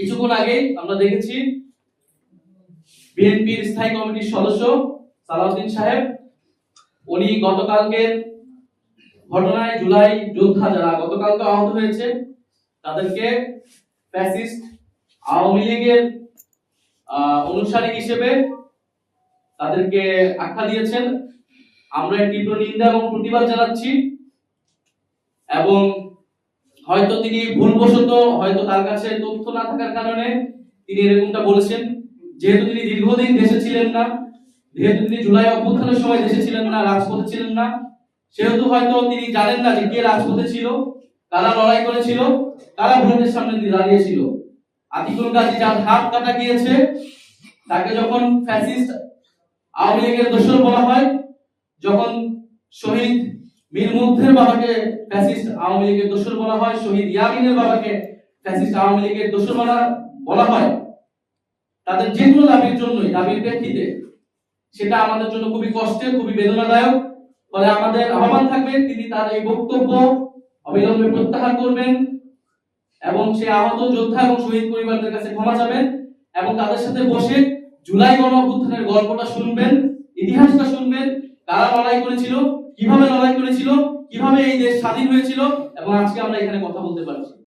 কিছুক্ষণ আগে আমরা দেখেছি বিএনপির স্থায়ী কমিটির সদস্য সালাউদ্দিন সাহেব। উনি গতকালকের ঘটনায় জুলাই যোদ্ধা যারা গতকালকে আহত হয়েছে, তাদেরকে ফ্যাসিস্ট আওয়ামী লীগের অনুসারী হিসেবে তাদেরকে আখ্যা দিয়েছেন। আমরা তীব্র নিন্দা এবং প্রতিবাদ জানাচ্ছি এবং হয়তো তিনি ভুলবশত হয়তো তার কাছে তথ্য না থাকার কারণে তিনি এরকমটা বলেছেন। যেহেতু তিনি দীর্ঘদিন দেশে ছিলেন না, যেহেতু তিনি জুলাই অভ্যুত্থানের সময় দেশে ছিলেন না, রাজপথে ছিলেন না, সেহেতু হয়তো তিনি জানেন না যে কে রাজপথে ছিল, কারা লড়াই করেছিল, কারা ভোটের সামনে দাঁড়িয়েছিল। আতিকুল গাজী যার হাত কাটা গিয়েছে, তাকে যখন ফ্যাসিস্ট আওয়ামী লীগের দোষর বলা হয়, যখন শহীদ মীর মুগ্ধের বাবাকে ফ্যাসিস্ট আওয়ামী লীগের দোষর বলা হয়, শহীদ বাবাকে ফ্যাসিস্ট আওয়ামী লীগের দোষর বলা বলা হয়। তাদের যে কোনো দাবির জন্যই, দাবির প্রেক্ষিতে। সেটা আমাদের জন্য খুবই কষ্টের, খুবই বেদনাদায়ক। ফলে আমাদের আহ্বান থাকবে, তিনি তার এই বক্তব্য অবিলম্বে প্রত্যাহার করবেন এবং সে আহত যোদ্ধা এবং শহীদ পরিবারদের কাছে ক্ষমা এবং তাদের সাথে বসে জুলাই গণ গল্পটা শুনবেন, ইতিহাসটা শুনবেন, কারা লড়াই করেছিল, কীভাবে লড়াই করেছিল কীভাবে এই দেশ স্বাধীন হয়েছিল এবং আজকে আমরা এখানে কথা বলতে পারছি।